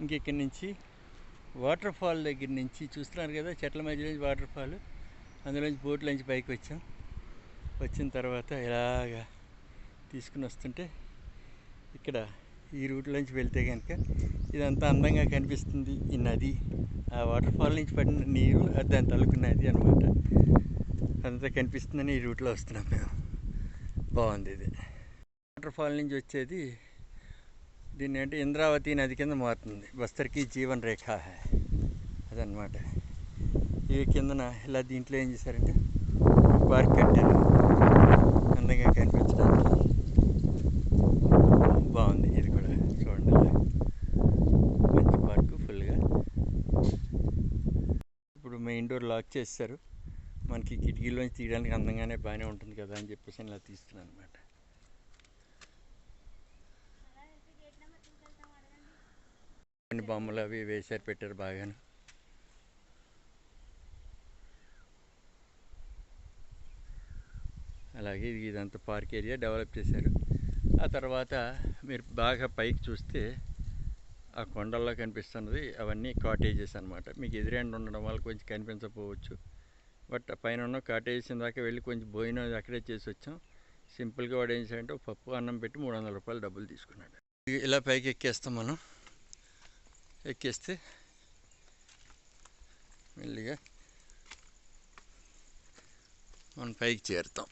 ఇంక ఇక్కడి నుంచి? వాటర్ ఫాల్ దగ్గర నుంచి చూస్తున్నారు కదా చెట్ల మధ్య నుంచి వాటర్ ఫాల్ అందులోంచి బోట్లోంచి పైకి వచ్చాం. వచ్చిన తర్వాత ఇలాగా తీసుకుని వస్తుంటే ఇక్కడ ఈ రూట్లోంచి వెళ్తే కనుక ఇదంతా అందంగా కనిపిస్తుంది. ఈ నది ఆ వాటర్ ఫాల్ నుంచి పడిన నీరు అది దాని తలుకు నది అనమాట అదంతా కనిపిస్తుందని ఈ రూట్లో వస్తున్నాం మేము. బాగుంది ఇది. వాటర్ ఫాల్ నుంచి వచ్చేది దీన్ని అంటే ఇంద్రావతి నది కింద మారుతుంది. బస్తర్కి జీవన్ రేఖ అదనమాట ఇవి కిందన ఇలా దీంట్లో ఏం చేశారంటే పార్క్ కట్టారు. అందంగా కనిపించడానికి. బాగుంది. ఇది కూడా చూడండి. మంచి పార్కు ఫుల్గా. ఇప్పుడు మెయిన్ డోర్ లాక్ చేస్తారు. మనకి కిటికీలోంచి తీయడానికి అందంగానే బాగానే ఉంటుంది కదా అని చెప్పేసి ఇలా తీస్తున్నాను అనమాట రెండు బొమ్మలు అవి వేసారు పెట్టారు బాగాను. అలాగే ఇది ఇదంతా పార్క్ ఏరియా డెవలప్ చేశారు. ఆ తర్వాత మీరు బాగా పైకి చూస్తే ఆ కొండల్లో కనిపిస్తున్నది అవన్నీ కాటేజెస్ అనమాట మీకు ఎదురెండు ఉండడం వల్ల కొంచెం కనిపించకపోవచ్చు. బట్ పైన ఉన్న కాటేజెస్ దాకా వెళ్ళి కొంచెం భోజనం అక్కడే చేసి వచ్చాం. సింపుల్గా వాడు ఏం చేయాలంటే పప్పు అన్నం పెట్టి మూడు వందల రూపాయలు డబ్బులు తీసుకున్నాడు. ఇలా పైకి ఎక్కేస్తాం మనం. ఎక్కేస్తే మెల్లిగా మనం పైకి చేరుతాం